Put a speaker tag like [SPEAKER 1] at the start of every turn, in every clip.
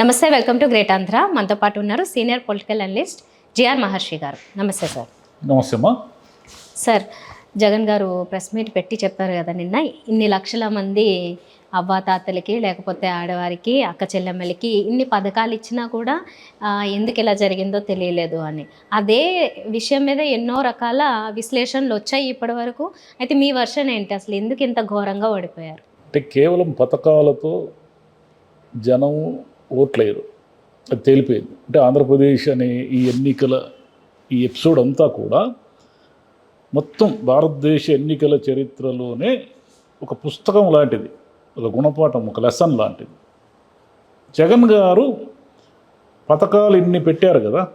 [SPEAKER 1] నమస్తే welcome to great Andhra. మనతో పాటు ఉన్నారు senior political analyst GR Maharshi గారు. నమస్తే సార్.
[SPEAKER 2] నమస్తే అమ్మా.
[SPEAKER 1] సార్ జగన్ గారు ప్రెస్ మీట్ పెట్టి చెప్పారు కదా నిన్న ఇన్ని లక్షల మంది అవ్వాతాతలకి లేకపోతే ఆడవారికి అక్క చెల్లెమ్మలకి ఇన్ని పథకాలు ఇచ్చినా కూడా ఎందుకు ఇలా జరిగిందో తెలియలేదు అని. అదే విషయం మీద ఎన్నో రకాల విశ్లేషణలు వచ్చాయి ఇప్పటి వరకు. అయితే మీ వర్షన్ ఏంటి? అసలు ఎందుకు ఇంత ఘోరంగా ఓడిపోయారు?
[SPEAKER 2] అంటే కేవలం పథకాలతో జనం ఓట్లేరు అది తేలిపోయింది. అంటే ఆంధ్రప్రదేశ్ అనే ఈ ఎన్నికల ఈ ఎపిసోడ్ అంతా కూడా మొత్తం భారతదేశ ఎన్నికల చరిత్రలోనే ఒక పుస్తకం లాంటిది. ఒక గుణపాఠం ఒక లెసన్ లాంటిది. జగన్ గారు పథకాలు ఇన్ని పెట్టారు కదా.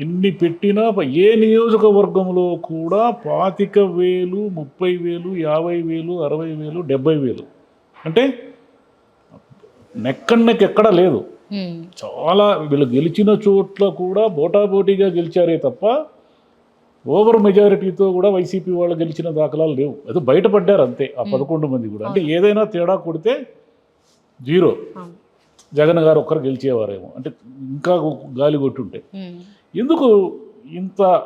[SPEAKER 2] ఇన్ని పెట్టినా ఏ నియోజకవర్గంలో కూడా పాతిక వేలు ముప్పై వేలు యాభై వేలు అరవై వేలు డెబ్బై వేలు అంటే నెక్క లేదు. చాలా వీళ్ళు గెలిచిన చోట్ల కూడా బోటాబోటీగా గెలిచారే తప్ప ఓవర్ మెజారిటీతో కూడా వైసీపీ వాళ్ళు గెలిచిన దాఖలాలు లేవు. ఏదో బయటపడ్డారు అంతే ఆ పదకొండు మంది కూడా. అంటే ఏదైనా తేడా కొడితే జీరో. జగన్ గారు ఒక్కరు గెలిచేవారేమో. అంటే ఇంకా గాలి కొట్టుంటే. ఎందుకు ఇంత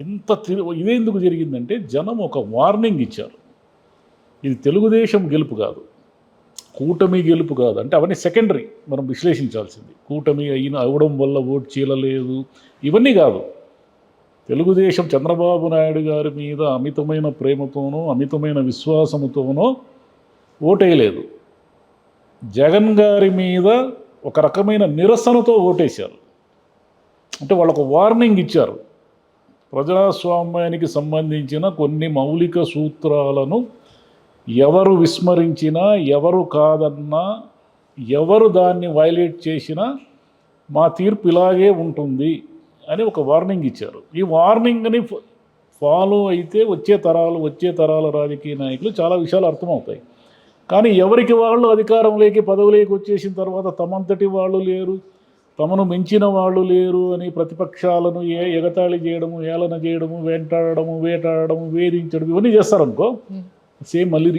[SPEAKER 2] ఇంత ఇదే ఎందుకు జరిగిందంటే జనం ఒక వార్నింగ్ ఇచ్చారు. ఇది తెలుగుదేశం గెలుపు కాదు. కూటమి గెలుపు కాదు. అంటే అవన్నీ సెకండరీ మనం విశ్లేషించాల్సింది. కూటమి అయిన అవడం వల్ల ఓటు చీలలేదు. ఇవన్నీ కాదు. తెలుగుదేశం చంద్రబాబు నాయుడు గారి మీద అమితమైన ప్రేమతోనో అమితమైన విశ్వాసముతోనో ఓటేయలేదు. జగన్ గారి మీద ఒక రకమైన నిరసనతో ఓటేశారు. అంటే వాళ్ళకు వార్నింగ్ ఇచ్చారు. ప్రజాస్వామ్యానికి సంబంధించిన కొన్ని మౌలిక సూత్రాలను ఎవరు విస్మరించినా ఎవరు కాదన్నా ఎవరు దాన్ని వైలేట్ చేసినా మా తీర్పు ఇలాగే ఉంటుంది అని ఒక వార్నింగ్ ఇచ్చారు. ఈ వార్నింగ్ని ఫ- ఫాలో అయితే వచ్చే తరాలు వచ్చే తరాల రాజకీయ నాయకులు చాలా విషయాలు అర్థమవుతాయి. కానీ ఎవరికి వాళ్ళు అధికారంలోకి పదవులోకి వచ్చేసిన తర్వాత తమంతటి వాళ్ళు లేరు తమను మించిన వాళ్ళు లేరు అని ప్రతిపక్షాలను ఏ ఎగతాళి చేయడము ఏలన చేయడము వెంటాడడము వేటాడడము వేధించడం ఇవన్నీ చేస్తారనుకో సేమ్ మళ్ళీ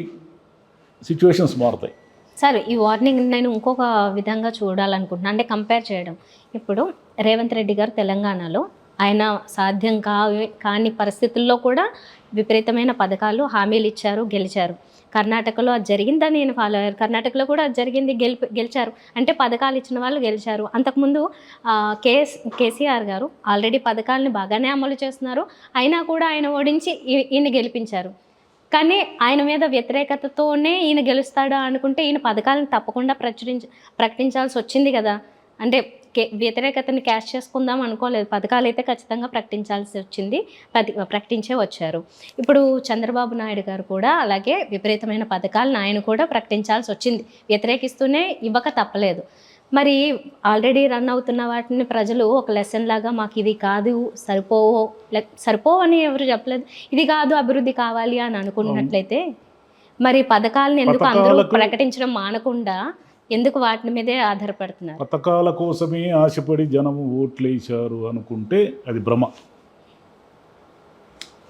[SPEAKER 2] సిచ్యువేషన్స్ మారుతాయి.
[SPEAKER 1] సార్ ఈ వార్నింగ్ నేను ఇంకొక విధంగా చూడాలనుకుంటున్నాను అంటే కంపేర్ చేయడం. ఇప్పుడు రేవంత్ రెడ్డి గారు తెలంగాణలో ఆయన సాధ్యం కా కాని పరిస్థితుల్లో కూడా విపరీతమైన పథకాలు హామీలు ఇచ్చారు గెలిచారు. కర్ణాటకలో అది జరిగిందని నేను ఫాలో అయ్యారు కర్ణాటకలో కూడా అది జరిగింది గెలిపి గెలిచారు. అంటే పథకాలు ఇచ్చిన వాళ్ళు గెలిచారు. అంతకుముందు కేఎస్ కేసీఆర్ గారు ఆల్రెడీ పథకాలని బాగానే అమలు చేస్తున్నారు. అయినా కూడా ఆయన ఓడించి ఈయన గెలిపించారు. కానీ ఆయన మీద వ్యతిరేకతతోనే ఈయన గెలుస్తాడా అనుకుంటే ఈయన పథకాలను తప్పకుండా ప్రచురించ ప్రకటించాల్సి వచ్చింది కదా. అంటే కే వ్యతిరేకతని క్యాష్ చేసుకుందాం అనుకోలేదు. పథకాలు అయితే ఖచ్చితంగా ప్రకటించాల్సి వచ్చింది. ప్రతి ప్రకటించే వచ్చారు. ఇప్పుడు చంద్రబాబు నాయుడు గారు కూడా అలాగే విపరీతమైన పథకాలను ఆయన కూడా ప్రకటించాల్సి వచ్చింది. వ్యతిరేకిస్తూనే ఇవ్వక తప్పలేదు. మరి ఆల్రెడీ రన్ అవుతున్న వాటిని ప్రజలు ఒక లెసన్ లాగా మాకు ఇది కాదు సరిపోవో సరిపోవని ఎవరు చెప్పలేదు. ఇది కాదు అభివృద్ధి కావాలి అని అనుకున్నట్లయితే మరి పథకాలను ఎందుకు అందరూ ప్రకటించడం మానకుండా ఎందుకు వాటి మీదే ఆధారపడుతున్నారు?
[SPEAKER 2] పథకాల కోసమే ఆశపడి జనము ఓట్లేశారు అనుకుంటే అది భ్రమ.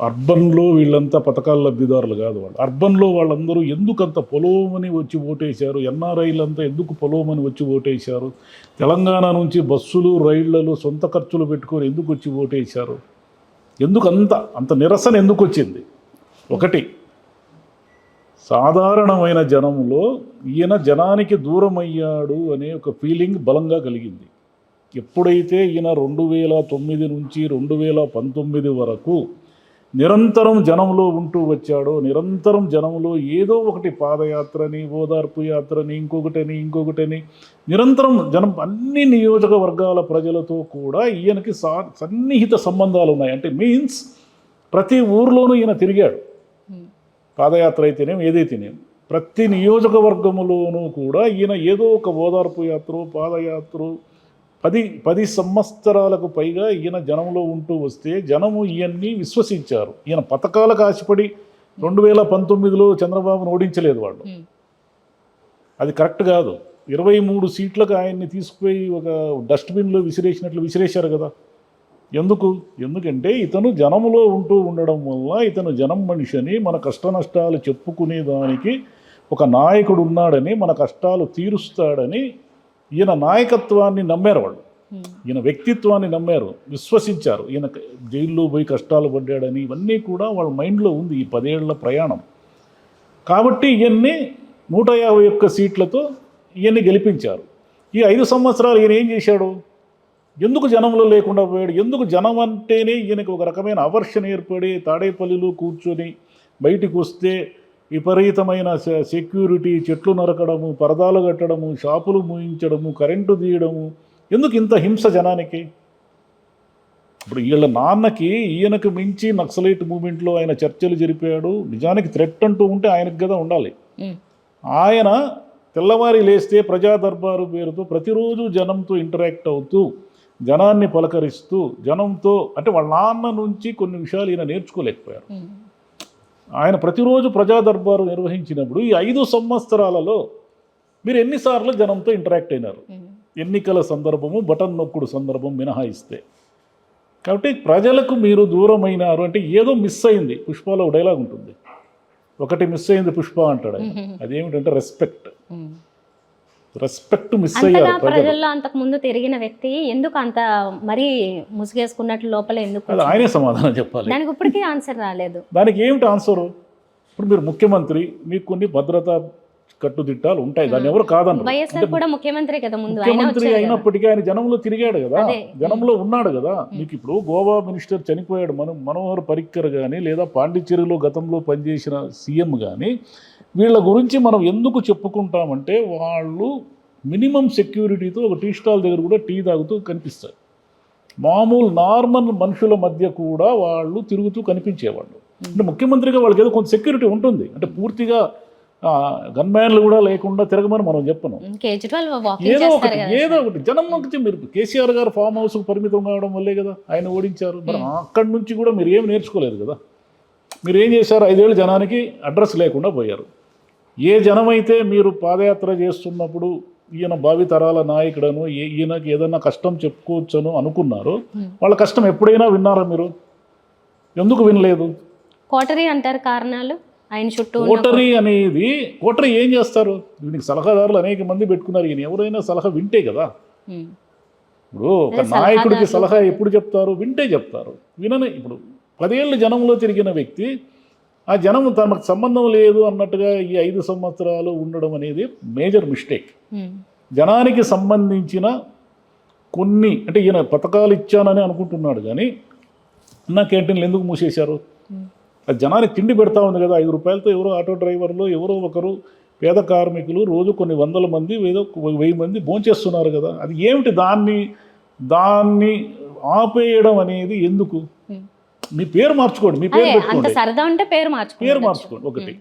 [SPEAKER 2] అర్బన్లో వీళ్ళంతా పథకాల లబ్ధిదారులు కాదు వాళ్ళు. అర్బన్లో వాళ్ళందరూ ఎందుకంత పొలోమని వచ్చి ఓటేశారు? ఎన్ఆర్ఐలంతా ఎందుకు పొలోమని వచ్చి ఓటేశారు? తెలంగాణ నుంచి బస్సులు రైళ్ళలో సొంత ఖర్చులు పెట్టుకొని ఎందుకు వచ్చి ఓటేశారు? ఎందుకు అంత అంత నిరసన ఎందుకు వచ్చింది? ఒకటి సాధారణమైన జనంలో ఈయన జనానికి దూరం అయ్యాడు అనే ఒక ఫీలింగ్ బలంగా కలిగింది. ఎప్పుడైతే ఈయన రెండు వేల తొమ్మిది నుంచి రెండు వేల పంతొమ్మిది వరకు నిరంతరం జనంలో ఉంటూ వచ్చాడో నిరంతరం జనంలో ఏదో ఒకటి పాదయాత్రని ఓదార్పు యాత్రని ఇంకొకటని ఇంకొకటని నిరంతరం జనం అన్ని నియోజకవర్గాల ప్రజలతో కూడా ఈయనకి సా సన్నిహిత సంబంధాలు ఉన్నాయి. అంటే మీన్స్ ప్రతి ఊర్లోనూ ఈయన తిరిగాడు.
[SPEAKER 1] ఉమ్.
[SPEAKER 2] పాదయాత్ర అయితేనేం ఏదైతేనేం. ప్రతి నియోజకవర్గములోనూ కూడా ఈయన ఏదో ఒక ఓదార్పు యాత్ర పాదయాత్ర పది పది సంవత్సరాలకు పైగా ఈయన జనంలో ఉంటూ వస్తే జనము ఈయన్ని విశ్వసించారు. ఈయన పథకాలకు ఆశపడి రెండు వేల పంతొమ్మిదిలో చంద్రబాబును ఓడించలేదు వాళ్ళు. అది కరెక్ట్ కాదు. ఇరవై మూడు సీట్లకు ఆయన్ని తీసుకుపోయి ఒక డస్ట్బిన్లో విసిరేసినట్లు విసిరేశారు కదా. ఎందుకు? ఎందుకంటే ఇతను జనములో ఉంటూ ఉండడం వల్ల ఇతను జనం మనిషిని మన కష్ట నష్టాలు చెప్పుకునే దానికి ఒక నాయకుడు ఉన్నాడని మన కష్టాలు తీరుస్తాడని ఈయన నాయకత్వాన్ని నమ్మారు వాళ్ళు. ఈయన వ్యక్తిత్వాన్ని నమ్మారు విశ్వసించారు. ఈయన జైల్లో పోయి కష్టాలు పడ్డాడని ఇవన్నీ కూడా వాళ్ళ మైండ్లో ఉంది ఈ పదేళ్ళ ప్రయాణం. కాబట్టి ఈయన్ని నూట యాభై ఒక్క సీట్లతో ఈయన్ని గెలిపించారు. ఈ ఐదు సంవత్సరాలు ఈయన ఏం చేశాడు? ఎందుకు జనంలో లేకుండా పోయాడు? ఎందుకు జనం అంటేనే ఈయనకు ఒక రకమైన అవర్షన్ ఏర్పడి తాడేపల్లిలో కూర్చొని బయటికి వస్తే విపరీతమైన సెక్యూరిటీ చెట్లు నరకడము పరదాలు కట్టడము షాపులు మూయించడము కరెంటు తీయడము. ఎందుకు ఇంత హింస జనానికి? ఇప్పుడు వీళ్ళ నాన్నకి ఈయనకు మించి నక్సలైట్ మూమెంట్లో ఆయన చర్చలు జరిపాడు. నిజానికి థ్రెట్ అంటూ ఉంటే ఆయనకు కదా ఉండాలి. ఆయన తెల్లవారి లేస్తే ప్రజా దర్బారు పేరుతో ప్రతిరోజు జనంతో ఇంటరాక్ట్ అవుతూ జనాన్ని పలకరిస్తూ జనంతో అంటే వాళ్ళ నాన్న నుంచి కొన్ని విషయాలు ఈయన నేర్చుకోలేకపోయారు. ఆయన ప్రతిరోజు ప్రజా దర్బారు నిర్వహించినప్పుడు ఈ ఐదు సంవత్సరాలలో మీరు ఎన్నిసార్లు జనంతో ఇంటరాక్ట్ అయినారు. ఎన్నికల సందర్భము బటన్ నొక్కుడు సందర్భం మినహాయిస్తే. కాబట్టి ప్రజలకు మీరు దూరమైనారు అంటే ఏదో మిస్ అయింది. పుష్పలో డైలాగ్ ఉంటుంది. ఒకటి మిస్ అయింది పుష్ప అంటాడు ఆయన. అదేమిటంటే రెస్పెక్ట్. రెస్పెక్ట్ మిస్ అయ్యారు ప్రజలు.
[SPEAKER 1] ప్రజల్లో అంతకు ముందు తిరిగిన వ్యక్తి ఎందుకు అంత మరీ ముసుగేసుకున్నట్లు లోపల ఎందుకు
[SPEAKER 2] ఆయనే సమాధానం చెప్పాలి.
[SPEAKER 1] దానికి ఇప్పటికీ ఆన్సర్ రాలేదు.
[SPEAKER 2] దానికి ఏమిటి ఆన్సరు ఇప్పుడు మీరు ముఖ్యమంత్రి మీకు కొన్ని భద్రతా కట్టుదిట్టాలు ఉంటాయి. దాన్ని ఎవరు కాదన్నారు.
[SPEAKER 1] వైఎస్ఆర్ కూడా ముఖ్యమంత్రి కదా ముందు.
[SPEAKER 2] ముఖ్యమంత్రి. అయినప్పటికీ ఆయన జనంలో తిరిగాడు కదా. జనంలో ఉన్నాడు కదా. మీకు ఇప్పుడు గోవా మినిస్టర్ చనిపోయాడు. మనం మనోహర్ పరిక్కర్ కానీ లేదా పాండిచ్చేరిలో గతంలో పనిచేసిన సీఎం కానీ వీళ్ళ గురించి మనం ఎందుకు చెప్పుకుంటామంటే వాళ్ళు మినిమం సెక్యూరిటీతో ఒక టీ స్టాల్ దగ్గర కూడా టీ తాగుతూ కనిపిస్తారు. మామూలు నార్మల్ మనుషుల మధ్య కూడా వాళ్ళు తిరుగుతూ కనిపించేవాళ్ళు. అంటే ముఖ్యమంత్రిగా వాళ్ళకి ఏదో కొంత సెక్యూరిటీ ఉంటుంది. అంటే పూర్తిగా గన్మ్యాన్లు కూడా లేకుండా తిరగమని మనం చెప్పను. ఏదో ఒకటి ఏదో ఒకటి. జనం నుంచి మీరు కేసీఆర్ గారు ఫామ్ హౌస్ పరిమితం కావడం వల్లే కదా ఆయన ఓడించారు. మరి అక్కడి నుంచి కూడా మీరు ఏం నేర్చుకోలేదు కదా. మీరు ఏం చేశారు? ఐదేళ్ళు జనానికి అడ్రస్ లేకుండా పోయారు. ఏ జనమైతే మీరు పాదయాత్ర చేస్తున్నప్పుడు ఈయన భావితరాల నాయకుడను ఏ ఈయనకి ఏదైనా కష్టం చెప్పుకోవచ్చను అనుకున్నారో. వాళ్ళ కష్టం ఎప్పుడైనా విన్నారా మీరు? ఎందుకు వినలేదు?
[SPEAKER 1] కోటరీ అంటారు కారణాలు ఆయన చుట్టూ
[SPEAKER 2] కోటరీ అనేది కోటరీ ఏం చేస్తారు? దీనికి సలహాదారులు అనేక మంది పెట్టుకున్నారు. ఈయన ఎవరైనా సలహా వింటే కదా. ఇప్పుడు ఒక నాయకుడికి. సలహా ఎప్పుడు చెప్తారు? వింటే చెప్తారు. వినని ఇప్పుడు పదేళ్ళు జనంలో తిరిగిన వ్యక్తి ఆ జనం తమకు సంబంధం లేదు అన్నట్టుగా ఈ ఐదు సంవత్సరాలు ఉండడం అనేది మేజర్ మిస్టేక్.
[SPEAKER 1] ఉమ్,
[SPEAKER 2] జనానికి సంబంధించిన కొన్ని అంటే ఈయన పథకాలు ఇచ్చానని అనుకుంటున్నాడు కానీ అన్న క్యాంటీన్లు ఎందుకు మూసేశారు?
[SPEAKER 1] ఉమ్,
[SPEAKER 2] అది జనానికి తిండి పెడతా ఉంది కదా ఐదు రూపాయలతో ఎవరో ఆటో డ్రైవర్లు ఎవరో ఒకరు పేద కార్మికులు రోజు కొన్ని వందల మంది ఏదో వెయ్యి మంది భోంచేస్తున్నారు కదా. అది ఏమిటి దాన్ని దాన్ని ఆపేయడం అనేది ఎందుకు. మీ పేరు మార్చుకోండి మీ పేరు
[SPEAKER 1] అంత సరదా ఉంటే పేరు
[SPEAKER 2] పేరు
[SPEAKER 1] మార్చుకోండి
[SPEAKER 2] మార్చుకోండి ఒకటి.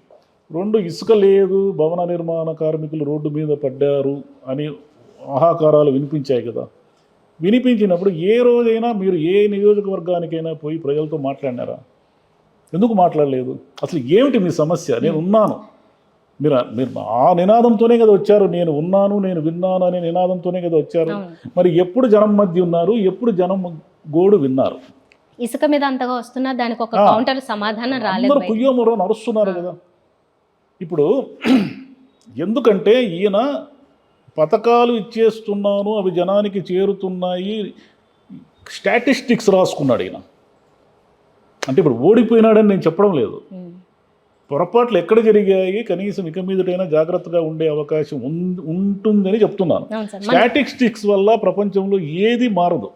[SPEAKER 2] రెండు ఇసుక లేదు భవన నిర్మాణ కార్మికులు రోడ్డు మీద పడ్డారు అని ఆహాకారాలు వినిపించాయి కదా. వినిపించినప్పుడు ఏ రోజైనా మీరు ఏ నియోజకవర్గానికైనా పోయి ప్రజలతో మాట్లాడినారా? ఎందుకు మాట్లాడలేదు? అసలు ఏమిటి మీ సమస్య? నేను ఉన్నాను. మీరు మీరు ఆ నినాదంతోనే కదా వచ్చారు. నేను ఉన్నాను నేను విన్నాను అనే నినాదంతోనే కదా వచ్చారు. మరి ఎప్పుడు జనం మధ్య ఉన్నారు? ఎప్పుడు జనం గోడు విన్నారు?
[SPEAKER 1] ఇసుక మీద అంతగా వస్తున్నా దానికి ఒక. కౌంటర్ సమాధానం రాలేదు.
[SPEAKER 2] కుయ్యోమరో నడుస్తున్నారు కదా. ఇప్పుడు ఎందుకంటే ఈయన పథకాలు ఇచ్చేస్తున్నాను అవి జనానికి చేరుతున్నాయి స్టాటిస్టిక్స్ రాసుకున్నాడు ఈయన. అంటే ఇప్పుడు ఓడిపోయినాడని నేను చెప్పడం లేదు. పొరపాట్లు ఎక్కడ జరిగాయి కనీసం ఇక మీదటైనా జాగ్రత్తగా ఉండే అవకాశం ఉంటుందని చెప్తున్నాను. స్టాటిస్టిక్స్ వల్ల ప్రపంచంలో ఏది మారదు.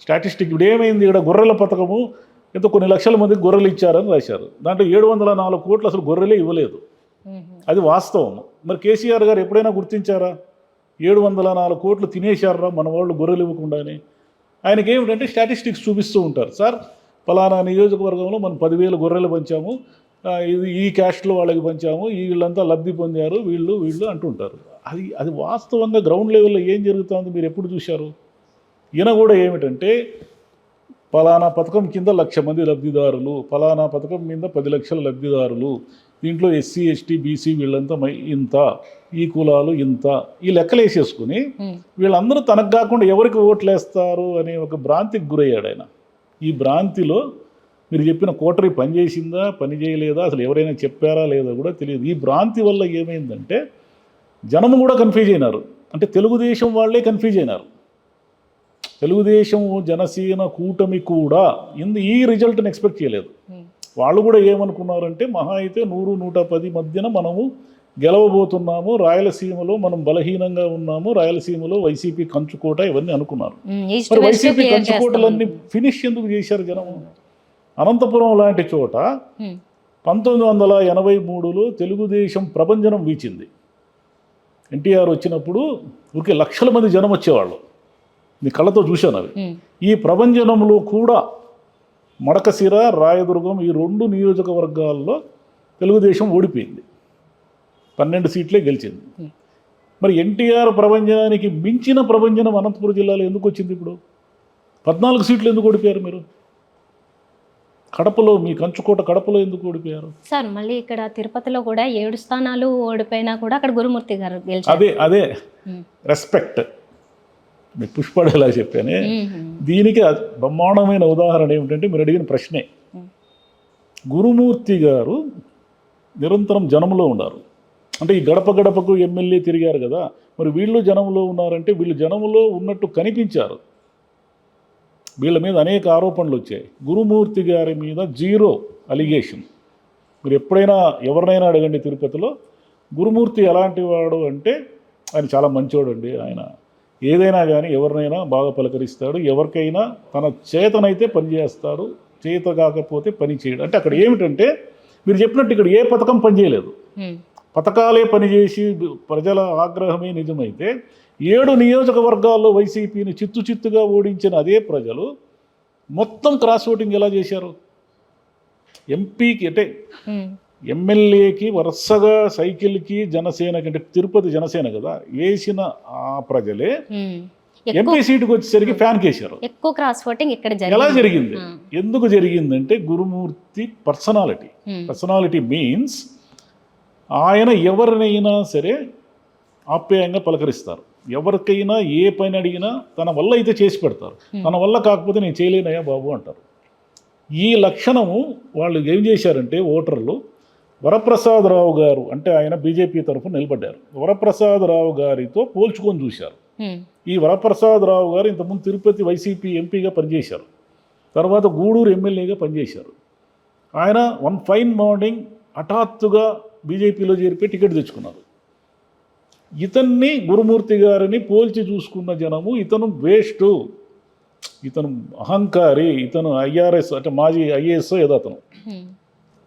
[SPEAKER 2] స్టాటిస్టిక్ ఇప్పుడు ఏమైంది? ఇక్కడ గొర్రెల పథకము ఎంతో కొన్ని లక్షల మందికి గొర్రెలు ఇచ్చారని రాశారు. దాంట్లో ఏడు వందల నాలుగు కోట్లు అసలు గొర్రెలే ఇవ్వలేదు. అది వాస్తవం. మరి కేసీఆర్ గారు ఎప్పుడైనా గుర్తించారా? ఏడు వందల నాలుగు కోట్లు తినేశారా మన వాళ్ళు గొర్రెలు ఇవ్వకుండానే? ఆయనకి ఏమిటంటే స్టాటిస్టిక్స్ చూపిస్తూ ఉంటారు. సార్ ఫలానా నియోజకవర్గంలో మనం పదివేల గొర్రెలు పంచాము. ఇది ఈ క్యాస్ట్లో వాళ్ళకి పంచాము. ఈ వీళ్ళంతా లబ్ధి పొందారు. వీళ్ళు వీళ్ళు అంటుంటారు. అది అది వాస్తవంగా గ్రౌండ్ లెవెల్లో ఏం జరుగుతుందో? మీరు ఎప్పుడు చూశారు? ఈయన కూడా ఏమిటంటే ఫలానా పథకం కింద లక్ష మంది లబ్ధిదారులు ఫలానా పథకం మీద పది లక్షల లబ్ధిదారులు దీంట్లో ఎస్సీ ఎస్టీ బీసీ వీళ్ళంతా ఇంత ఈ కులాలు ఇంత ఈ లెక్కలు వేసేసుకుని వీళ్ళందరూ తనకు కాకుండా ఎవరికి ఓట్లు వేస్తారు అనే ఒక భ్రాంతికి గురయ్యాడు ఆయన. ఈ భ్రాంతిలో మీరు చెప్పిన కోటరీ పని చేసిందా పని చేయలేదా అసలు ఎవరైనా చెప్పారా లేదా కూడా తెలియదు. ఈ భ్రాంతి వల్ల ఏమైందంటే జనము కూడా కన్ఫ్యూజ్ అయినారు. అంటే తెలుగుదేశం వాళ్ళే కన్ఫ్యూజ్ అయినారు. తెలుగుదేశం జనసేన కూటమి కూడా ఇందు ఈ రిజల్ట్ని ఎక్స్పెక్ట్ చేయలేదు.
[SPEAKER 1] ఉమ్,
[SPEAKER 2] వాళ్ళు కూడా ఏమనుకున్నారంటే మహా అయితే నూరు నూట పది మధ్యన మనము గెలవబోతున్నాము రాయలసీమలో మనం బలహీనంగా ఉన్నాము రాయలసీమలో వైసీపీ కంచుకోట ఇవన్నీ అనుకున్నారు.
[SPEAKER 1] ఈస్ట్
[SPEAKER 2] మరి వైసీపీ కంచుకోటలన్నీ ఫినిష్ ఎందుకు చేశారు జనము అనంతపురం లాంటి చోట
[SPEAKER 1] ఉమ్,
[SPEAKER 2] పంతొమ్మిది వందల ఎనభై మూడులో తెలుగుదేశం ప్రభంజనం వీచింది. ఎన్టీఆర్ వచ్చినప్పుడు ఊరికే లక్షల మంది జనం వచ్చేవాళ్ళు. మీ కళ్ళతో చూశాను అవి. ఈ ప్రభంజనంలో కూడా మడకశిర రాయదుర్గం ఈ రెండు నియోజకవర్గాల్లో తెలుగుదేశం ఓడిపోయింది. పన్నెండు సీట్లే గెలిచింది. మరి ఎన్టీఆర్ ప్రభంజనానికి మించిన ప్రభంజనం అనంతపురం జిల్లాలో ఎందుకు వచ్చింది ఇప్పుడు? పద్నాలుగు సీట్లు ఎందుకు ఓడిపోయారు మీరు? కడపలో మీ కంచుకోట కడపలో ఎందుకు ఓడిపోయారు?
[SPEAKER 1] సార్ మళ్ళీ ఇక్కడ తిరుపతిలో కూడా ఏడు స్థానాలు ఓడిపోయినా కూడా అక్కడ గురుమూర్తి గారు
[SPEAKER 2] అదే అదే. రెస్పెక్ట్. మీ పుష్పడేలా చెప్పానే. దీనికి బ్రహ్మాండమైన ఉదాహరణ ఏమిటంటే మీరు అడిగిన ప్రశ్నే. గురుమూర్తి గారు నిరంతరం జనంలో ఉన్నారు. అంటే ఈ గడప గడపకు ఎమ్మెల్యే తిరిగారు కదా మరి వీళ్ళు జనంలో ఉన్నారంటే వీళ్ళు జనంలో ఉన్నట్టు కనిపించారు. వీళ్ళ మీద అనేక ఆరోపణలు వచ్చాయి. గురుమూర్తి గారి మీద జీరో అలిగేషన్. మీరు ఎప్పుడైనా ఎవరినైనా అడగండి తిరుపతిలో గురుమూర్తి ఎలాంటి వాడు అంటే ఆయన చాలా మంచోడు అండి ఆయన ఏదైనా కానీ ఎవరినైనా బాగా పలకరిస్తాడు. ఎవరికైనా తన చేతనైతే పని చేస్తాడు. చేత కాకపోతే పని చేయడు. అంటే అక్కడ ఏమిటంటే మీరు చెప్పినట్టు ఇక్కడ ఏ పథకం పనిచేయలేదు పథకాలే పనిచేసి ప్రజల ఆగ్రహమే నిజమైతే ఏడు నియోజకవర్గాల్లో వైసీపీని చిత్తు చిత్తుగా ఓడించిన అదే ప్రజలు మొత్తం క్రాస్ ఓటింగ్ ఎలా చేశారు? ఎంపీకి అంటే ఎమ్మెల్యేకి వరుసగా సైకిల్కి జనసేనకి అంటే తిరుపతి జనసేన కదా వేసిన ఆ ప్రజలే ఎంపీ సీటుకు వచ్చేసరికి ఫ్యాన్ కేసారు.
[SPEAKER 1] ఎక్కువ క్రాస్ ఓటింగ్ ఇక్కడ
[SPEAKER 2] ఎలా
[SPEAKER 1] జరిగింది.
[SPEAKER 2] ఎందుకు జరిగిందంటే గురుమూర్తి పర్సనాలిటీ. పర్సనాలిటీ మీన్స్ ఆయన ఎవరినైనా సరే ఆప్యాయంగా పలకరిస్తారు. ఎవరికైనా ఏ పని అడిగినా తన వల్ల అయితే చేసి పెడతారు. తన వల్ల కాకపోతే నేను చేయలేనయ్యా బాబు అంటారు. ఈ లక్షణము వాళ్ళు ఏం చేశారంటే ఓటర్లు వరప్రసాదరావు గారు అంటే ఆయన బీజేపీ తరఫున నిలబడ్డారు. వరప్రసాదరావు గారితో పోల్చుకొని చూశారు. ఈ వరప్రసాదరావు గారు ఇంతకుముందు తిరుపతి వైసీపీ ఎంపీగా పనిచేశారు. తర్వాత గూడూరు ఎమ్మెల్యేగా పనిచేశారు. ఆయన వన్ ఫైన్ మార్నింగ్ హఠాత్తుగా బీజేపీలో చేరిపోయి టికెట్ తెచ్చుకున్నారు. ఇతన్ని గురుమూర్తి గారిని పోల్చి చూసుకున్న జనము ఇతను వేస్ట్. ఇతను అహంకారి ఇతను ఐఆర్ఎస్ అంటే మాజీ ఐఏఎస్ ఏదో అతను.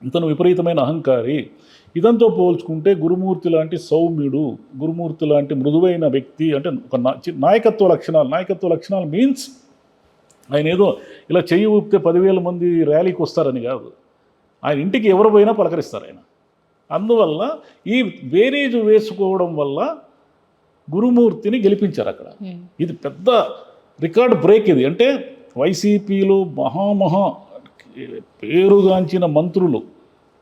[SPEAKER 2] ఇతను విపరీతమైన అహంకారి. ఇదంతో పోల్చుకుంటే గురుమూర్తి లాంటి సౌమ్యుడు గురుమూర్తి లాంటి మృదువైన వ్యక్తి అంటే ఒక నాయకత్వ లక్షణాలు నాయకత్వ లక్షణాలు మీన్స్ ఆయన ఏదో ఇలా చెయ్యి ఊపితే పదివేల మంది ర్యాలీకి వస్తారని కాదు. ఆయన ఇంటికి ఎవరు పోయినా పలకరిస్తారు ఆయన. అందువల్ల ఈ వేరేజ్ వేసుకోవడం వల్ల గురుమూర్తిని గెలిపించారు అక్కడ.
[SPEAKER 1] ఉమ్,
[SPEAKER 2] ఇది పెద్ద రికార్డ్ బ్రేక్ ఇది. అంటే వైసీపీలో మహామహా పేరుగాంచిన మంత్రులు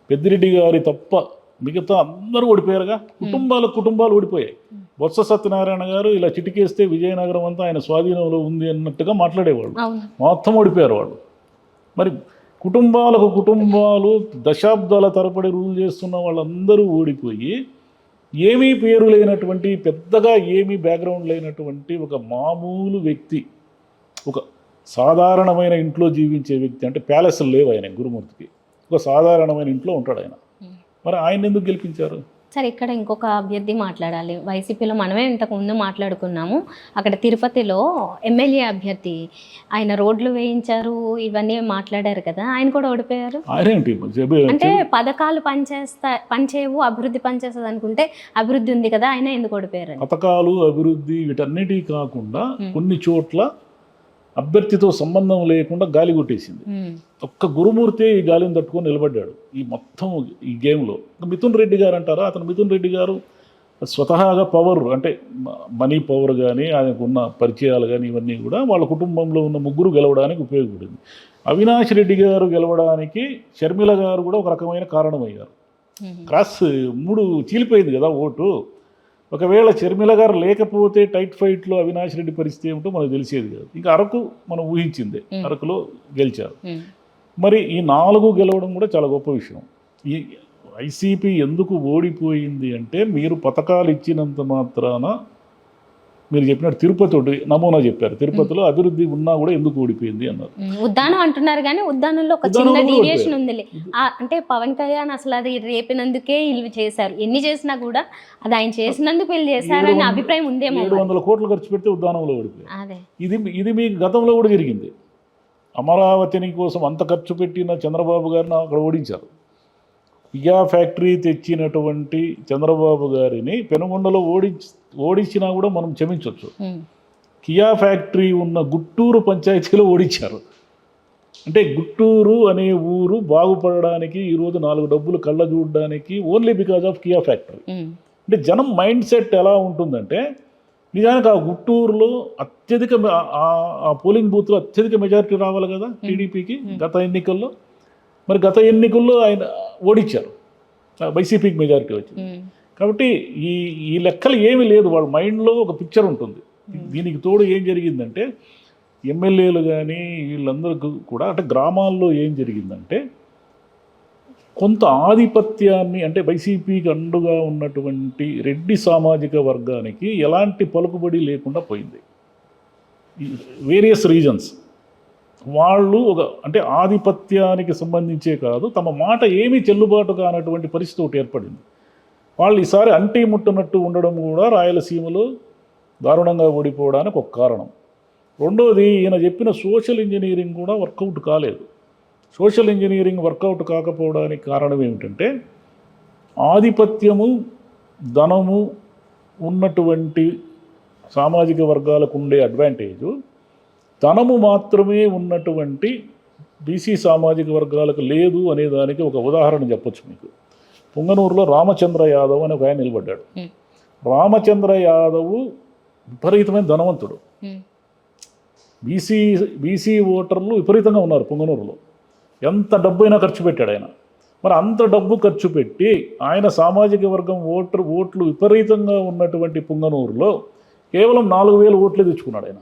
[SPEAKER 2] పెద్దిరెడ్డి గారి తప్ప మిగతా అందరూ ఓడిపోయారుగా. కుటుంబాలు కుటుంబాలు ఓడిపోయాయి. బొత్స సత్యనారాయణ గారు ఇలా చిటికేస్తే విజయనగరం అంతా ఆయన స్వాధీనంలో ఉంది అన్నట్టుగా మాట్లాడేవాళ్ళు. మొత్తం ఓడిపోయారు వాళ్ళు. మరి కుటుంబాలకు కుటుంబాలు దశాబ్దాల తరబడి రూల్ చేస్తున్న వాళ్ళందరూ ఓడిపోయి ఏమీ పేరు లేనటువంటి పెద్దగా ఏమీ బ్యాక్గ్రౌండ్ లేనటువంటి ఒక మామూలు వ్యక్తి ఒక సాధారణమైన ఇంట్లో జీవించే వ్యక్తి అంటే ప్యాలెస్లు లేవు ఆయన గురుమూర్తికి. ఒక సాధారణమైన ఇంట్లో ఉంటాడు ఆయన.
[SPEAKER 1] ఉమ్.
[SPEAKER 2] మరి ఆయన ఎందుకు గెలిపించారు?
[SPEAKER 1] సరే ఇక్కడ ఇంకొక అభ్యర్థి మాట్లాడాలి. వైసీపీలో మనమే ఇంతకు ముందు మాట్లాడుకున్నాము. అక్కడ తిరుపతిలో ఎమ్మెల్యే అభ్యర్థి ఆయన రోడ్లు వేయించారు ఇవన్నీ మాట్లాడారు కదా ఆయన కూడా ఓడిపోయారు. అంటే పథకాలు పనిచేస్తా పనిచేయవు అభివృద్ధి పనిచేస్తుంది అనుకుంటే అభివృద్ధి ఉంది కదా ఆయన ఎందుకు ఓడిపోయారు
[SPEAKER 2] పథకాలు అభివృద్ధి వీటన్నిటి కాకుండా
[SPEAKER 1] Hmm.
[SPEAKER 2] కొన్ని చోట్ల అభ్యర్థితో సంబంధం లేకుండా గాలి కొట్టేసింది. ఒక్క గురుమూర్తి ఈ గాలిని తట్టుకొని నిలబడ్డాడు. ఈ మొత్తం ఈ గేమ్లో. మిథున్ రెడ్డి గారు అంటారా? అతను మిథున్ రెడ్డి గారు స్వతహాగా పవర్ అంటే మనీ పవర్ కానీ ఆయనకు ఉన్న పరిచయాలు కానీ ఇవన్నీ కూడా వాళ్ళ కుటుంబంలో ఉన్న ముగ్గురు గెలవడానికి ఉపయోగపడింది. అవినాష్ రెడ్డి గారు గెలవడానికి షర్మిల గారు కూడా ఒక రకమైన కారణమయ్యారు. క్రాస్ మూడు చీలిపోయింది కదా ఓటు. ఒకవేళ షర్మిల గారు లేకపోతే టైట్ ఫైట్లో అవినాష్ రెడ్డి పరిస్థితి ఏమిటో మనకు తెలిసేది కాదు. ఇంకా అరకు మనం ఊహించిందే. అరకులో గెలిచారు. మరి ఈ నాలుగు గెలవడం కూడా చాలా గొప్ప విషయం. ఈ వైసీపీ ఎందుకు ఓడిపోయింది అంటే మీరు పథకాలు ఇచ్చినంత మాత్రాన మీరు చెప్పినట్టు తిరుపతి ఒకటి నమూనా చెప్పారు. తిరుపతిలో అభివృద్ధి ఉన్నా కూడా ఎందుకు ఓడిపోయింది అన్నారు.
[SPEAKER 1] ఉద్దానం అంటున్నారు కానీ ఉద్దానంలో ఒక చిన్న డీవియేషన్. ఉందిలే. ఆ, అంటే పవన్ కళ్యాణ్ అసలు అది రేపినందుకే వీళ్ళు చేశారు. ఎన్ని చేసినా కూడా అది ఆయన చేసినందుకు వీళ్ళు చేశారని అభిప్రాయం ఉందేమో
[SPEAKER 2] ఏడు. వందల కోట్లు ఖర్చు పెడితే ఉద్దానంలో ఓడిపోయింది
[SPEAKER 1] అదే.
[SPEAKER 2] ఇది ఇది మీకు గతంలో కూడా జరిగింది అమరావతిని కోసం అంత ఖర్చు పెట్టిన చంద్రబాబు గారిని అక్కడ ఓడించారు. పియా ఫ్యాక్టరీ తెచ్చినటువంటి చంద్రబాబు గారిని పెనుగొండలో ఓడించి ఓడించినా కూడా మనం క్షమించవచ్చు కియా ఫ్యాక్టరీ ఉన్న గుట్టూరు పంచాయతీలో ఓడించారు. అంటే గుట్టూరు అనే ఊరు బాగుపడడానికి ఈరోజు నాలుగు డబ్బులు కళ్ళ చూడడానికి only because of Kia factory. అంటే జనం మైండ్ సెట్ ఎలా ఉంటుందంటే నిజానికి ఆ గుట్టూరులో అత్యధిక ఆ పోలింగ్ బూత్లో అత్యధిక మెజారిటీ రావాలి కదా టీడీపీకి గత ఎన్నికల్లో? మరి గత ఎన్నికల్లో ఆయన ఓడించారు వైసీపీకి మెజారిటీ వచ్చింది. కాబట్టి ఈ ఈ లెక్కలు ఏమీ లేదు. వాళ్ళ మైండ్లో ఒక పిక్చర్ ఉంటుంది. దీనికి తోడు ఏం జరిగిందంటే ఎమ్మెల్యేలు కానీ వీళ్ళందరికీ కూడా అంటే గ్రామాల్లో ఏం జరిగిందంటే కొంత ఆధిపత్యాన్ని అంటే వైసీపీకి అండుగా ఉన్నటువంటి రెడ్డి సామాజిక వర్గానికి ఎలాంటి పలుకుబడి లేకుండా పోయింది. Various reasons. వాళ్ళు ఒక అంటే ఆధిపత్యానికి సంబంధించే కాదు తమ మాట ఏమీ చెల్లుబాటు కానటువంటి పరిస్థితి ఒకటి ఏర్పడింది. వాళ్ళు ఈసారి అంటి ముట్టనట్టు ఉండడం కూడా రాయలసీమలో దారుణంగా ఓడిపోవడానికి ఒక కారణం. రెండోది ఈయన చెప్పిన సోషల్ ఇంజనీరింగ్ కూడా వర్కౌట్ కాలేదు. సోషల్ ఇంజనీరింగ్ వర్కౌట్ కాకపోవడానికి కారణం ఏమిటంటే ఆధిపత్యము ధనము ఉన్నటువంటి సామాజిక వర్గాలకు ఉండే అడ్వాంటేజు ధనము మాత్రమే ఉన్నటువంటి బీసీ సామాజిక వర్గాలకు లేదు అనే దానికి ఒక ఉదాహరణ చెప్పొచ్చు మీకు. పొంగనూరులో రామచంద్ర యాదవ్ అని ఒక ఆయన నిలబడ్డాడు. రామచంద్ర యాదవ్ విపరీతమైన ధనవంతుడు. బీసీ బీసీ ఓటర్లు విపరీతంగా ఉన్నారు పొంగనూరులో. ఎంత డబ్బు అయినా ఖర్చు పెట్టాడు ఆయన. మరి అంత డబ్బు ఖర్చు పెట్టి ఆయన సామాజిక వర్గం ఓటర్ ఓట్లు విపరీతంగా ఉన్నటువంటి పొంగనూరులో కేవలం నాలుగు వేల ఓట్లే తెచ్చుకున్నాడు ఆయన.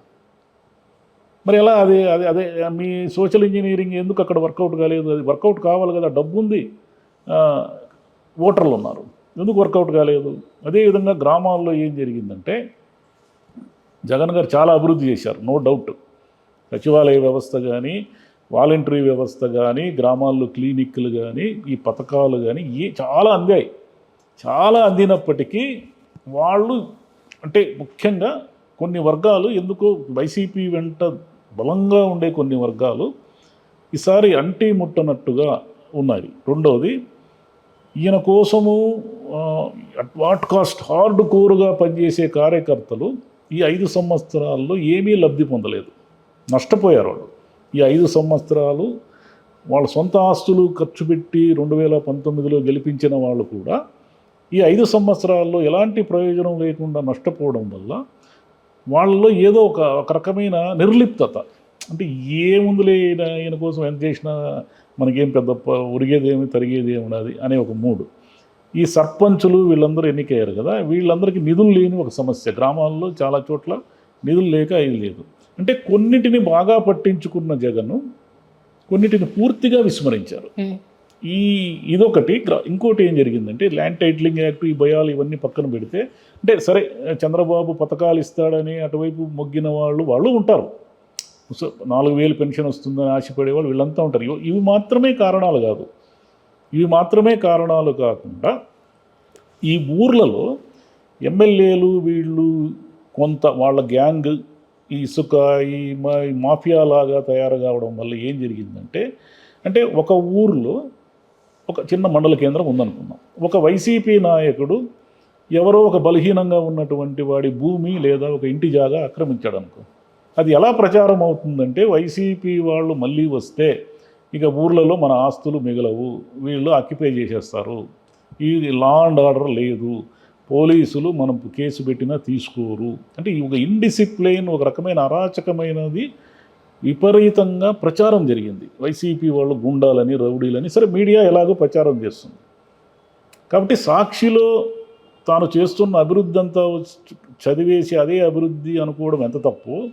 [SPEAKER 2] మరి ఎలా అది అది అదే మీ సోషల్ ఇంజనీరింగ్ ఎందుకు అక్కడ వర్కౌట్ కాలేదు? అది వర్కౌట్ కావాలి కదా డబ్బు ఉంది ఓటర్లు ఉన్నారు. ఎందుకు వర్కౌట్ కాలేదు? అదేవిధంగా గ్రామాల్లో ఏం జరిగిందంటే జగన్ గారు చాలా అభివృద్ధి చేశారు నో డౌట్. సచివాలయ వ్యవస్థ కానీ వాలంటరీ వ్యవస్థ కానీ గ్రామాల్లో క్లినిక్లు కానీ ఈ పథకాలు కానీ ఏ చాలా అందాయి. చాలా అందినప్పటికీ వాళ్ళు అంటే ముఖ్యంగా కొన్ని వర్గాలు ఎందుకో వైసీపీ వెంట బలంగా ఉండే కొన్ని వర్గాలు ఈసారి అంటి ముట్టనట్టుగా ఉన్నాయి. రెండవది ఈయన కోసము అట్ వాట్ కాస్ట్ హార్డ్ కోరుగా పనిచేసే కార్యకర్తలు ఈ ఐదు సంవత్సరాల్లో ఏమీ లబ్ధి పొందలేదు. నష్టపోయారు వాళ్ళు. ఈ ఐదు సంవత్సరాలు వాళ్ళ సొంత ఆస్తులు ఖర్చు పెట్టి రెండు వేల పంతొమ్మిదిలో గెలిపించిన వాళ్ళు కూడా ఈ ఐదు సంవత్సరాల్లో ఎలాంటి ప్రయోజనం లేకుండా నష్టపోవడం వల్ల వాళ్ళలో ఏదో ఒక ఒక రకమైన నిర్లిప్తత. అంటే ఏముందులే ఈయన కోసం ఎంత చేసినా మనకేం పెద్ద ప- ఉరిగేదేమి తరిగేది ఏమి ఉన్నది అనే ఒక మూడు. ఈ సర్పంచులు వీళ్ళందరూ ఎన్నికయ్యారు కదా వీళ్ళందరికీ నిధులు లేని ఒక సమస్య. గ్రామాల్లో చాలా చోట్ల నిధులు లేక ఇది లేదు. అంటే కొన్నిటిని బాగా పట్టించుకున్న జగన్ కొన్నిటిని పూర్తిగా విస్మరించారు. ఈ ఇదొకటి. ఇంకోటి ఏం జరిగిందంటే ల్యాండ్ టైటిలింగ్ యాక్ట్ ఈ భయాలు ఇవన్నీ పక్కన పెడితే అంటే సరే చంద్రబాబు పథకాలు ఇస్తాడని అటువైపు మొగ్గిన వాళ్ళు వాళ్ళు ఉంటారు. సో నాలుగు వేలు పెన్షన్ వస్తుందని ఆశపడే వాళ్ళు వీళ్ళంతా ఉంటారు. ఇవి- మాత్రమే కారణాలు కాదు. ఇవి మాత్రమే కారణాలు కాకుండా ఈ ఊర్లలో ఎమ్మెల్యేలు వీళ్ళు కొంత వాళ్ళ గ్యాంగ్ ఈ ఇసుక ఈ మా ఈ మాఫియా లాగా తయారు కావడం వల్ల ఏం జరిగిందంటే అంటే ఒక ఊర్లో ఒక చిన్న మండల కేంద్రం ఉందనుకుందాం. ఒక వైసీపీ నాయకుడు ఎవరో ఒక బలహీనంగా ఉన్నటువంటి వాడి భూమి లేదా ఒక ఇంటి జాగా ఆక్రమించాడు అనుకో అది ఎలా ప్రచారం అవుతుందంటే వైసీపీ వాళ్ళు మళ్ళీ వస్తే ఇక ఊర్లలో మన ఆస్తులు మిగలవు వీళ్ళు ఆక్యుపై చేసేస్తారు. ఇది లా అండ్ ఆర్డర్ లేదు పోలీసులు మనం కేసు పెట్టినా తీసుకోరు. అంటే ఈ ఒక ఇండిసిప్లైన్ ఒక రకమైన అరాచకమైనది విపరీతంగా ప్రచారం జరిగింది. వైసీపీ వాళ్ళు గుండాలని రౌడీలని సరే మీడియా ఎలాగో ప్రచారం చేస్తుంది. కాబట్టి సాక్షిలో తాను చేస్తున్న అభివృద్ధి అంతా చదివేసి అదే అభివృద్ధి అనుకోవడం ఎంత తప్పు?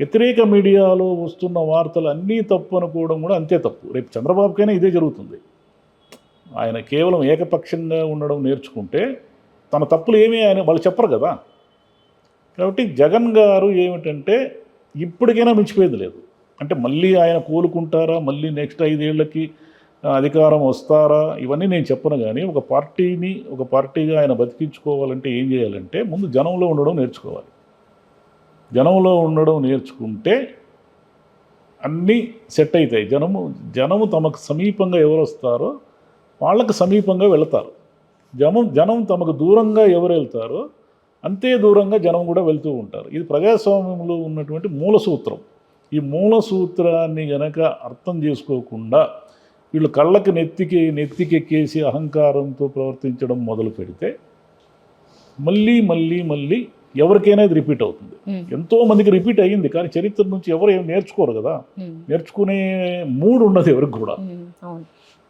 [SPEAKER 2] వ్యతిరేక మీడియాలో వస్తున్న వార్తలు అన్నీ తప్పు అనుకోవడం కూడా అంతే తప్పు. రేపు చంద్రబాబుకైనా ఇదే జరుగుతుంది. ఆయన కేవలం ఏకపక్షంగా ఉండడం నేర్చుకుంటే తన తప్పులు ఏమీ ఆయన వాళ్ళు చెప్పరు కదా. కాబట్టి జగన్ గారు ఏమిటంటే ఇప్పటికైనా మించిపోయేది లేదు. అంటే మళ్ళీ ఆయన కోలుకుంటారా? మళ్ళీ నెక్స్ట్ ఐదేళ్ళకి అధికారం వస్తారా? ఇవన్నీ నేను చెప్పను కానీ ఒక పార్టీని ఒక పార్టీగా ఆయన బతికించుకోవాలంటే ఏం చేయాలంటే ముందు జనంలో ఉండడం నేర్చుకోవాలి. జనంలో ఉండడం నేర్చుకుంటే అన్నీ సెట్ అవుతాయి జనము జనము తమకు సమీపంగా ఎవరు వస్తారో వాళ్ళకు సమీపంగా వెళతారు. జనం జనం తమకు దూరంగా ఎవరు వెళ్తారో అంతే దూరంగా జనం కూడా వెళ్తూ ఉంటారు. ఇది ప్రజాస్వామ్యంలో ఉన్నటువంటి మూల సూత్రం. ఈ మూల సూత్రాన్ని గనక అర్థం చేసుకోకుండా వీళ్ళు కళ్ళకి నెత్తికి నెత్తికెక్కేసి అహంకారంతో ప్రవర్తించడం మొదలు పెడితే మళ్ళీ మళ్ళీ మళ్ళీ ఎవరికైనా ఇది రిపీట్ అవుతుంది. ఎంతో మందికి రిపీట్ అయ్యింది కానీ చరిత్ర నుంచి ఎవరు ఏం నేర్చుకోరు కదా. నేర్చుకునే మూడు ఉండదు ఎవరికి కూడా.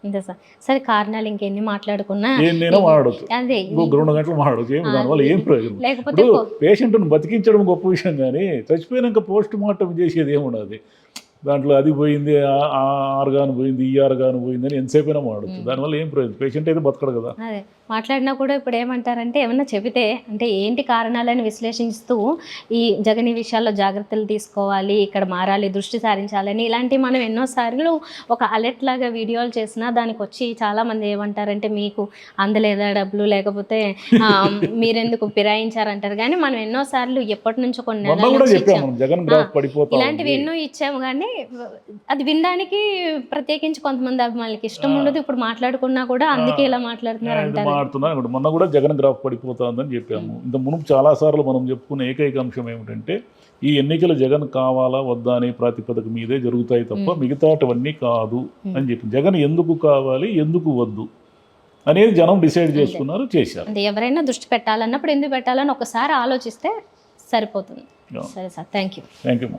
[SPEAKER 1] అంతే సార్ సరే కారణాలు ఇంకెన్ని మాట్లాడుకున్నా
[SPEAKER 2] నేను మాట్లాడచ్చు.
[SPEAKER 1] అదే
[SPEAKER 2] ఇంకొక రెండు గంటలు మాట్లాడచ్చు ఏమి దానివల్ల ఏం ప్రయోజనం?
[SPEAKER 1] లేకపోతే
[SPEAKER 2] పేషెంట్ను బతికించడం గొప్ప విషయం కానీ చచ్చిపోయినాక పోస్ట్ మార్టం చేసేది ఏమున్నది దాంట్లో అది పోయింది ఆ- ఆర్గాన్ పోయింది ఈ ఆర్గాన్ పోయింది అని ఎంతసేపు అయినా మాడచ్చు దానివల్ల ఏం ప్రయోజనం? పేషెంట్ అయితే బతకడు కదా.
[SPEAKER 1] అదే మాట్లాడినా కూడా ఇప్పుడు ఏమంటారంటే ఏమన్నా చెబితే అంటే ఏంటి కారణాలని విశ్లేషిస్తూ ఈ జగన్ ఈ విషయాల్లో జాగ్రత్తలు తీసుకోవాలి ఇక్కడ మారాలి దృష్టి సారించాలని ఇలాంటివి మనం ఎన్నోసార్లు ఒక అలర్ట్ లాగా వీడియోలు చేసినా దానికి వచ్చి చాలా మంది ఏమంటారంటే మీకు అందలేదా డబ్బులు? లేకపోతే మీరెందుకు ఫిరాయించారంటారు? కానీ మనం ఎన్నోసార్లు ఎప్పటి నుంచో కొన్ని ఇలాంటివి. ఎన్నో ఇచ్చాము కానీ అది వినడానికి ప్రత్యేకించి కొంతమంది అభిమానులకి ఇష్టం ఉండదు. ఇప్పుడు మాట్లాడుకున్నా కూడా అందుకే ఇలా మాట్లాడుతున్నారు
[SPEAKER 2] మొన్న కూడా జగన్ గ్రాఫ్ పడిపోతుందని చెప్పాము. ఇంత మునుపు చాలాసార్లు మనం చెప్పుకున్న ఏకైక అంశం ఏమిటంటే ఈ ఎన్నికలు జగన్ కావాలా వద్దా అనే ప్రాతిపదిక మీదే జరుగుతాయి తప్ప మిగతాటవన్నీ కాదు అని చెప్పి. జగన్ ఎందుకు కావాలి ఎందుకు వద్దు అనేది జనం డిసైడ్ చేసుకున్నారు చేశారు.
[SPEAKER 1] ఎవరైనా దృష్టి పెట్టాలన్నప్పుడు ఎందుకు పెట్టాలని ఒకసారి ఆలోచిస్తే సరిపోతుంది. సరే sir. Thank you
[SPEAKER 2] thank you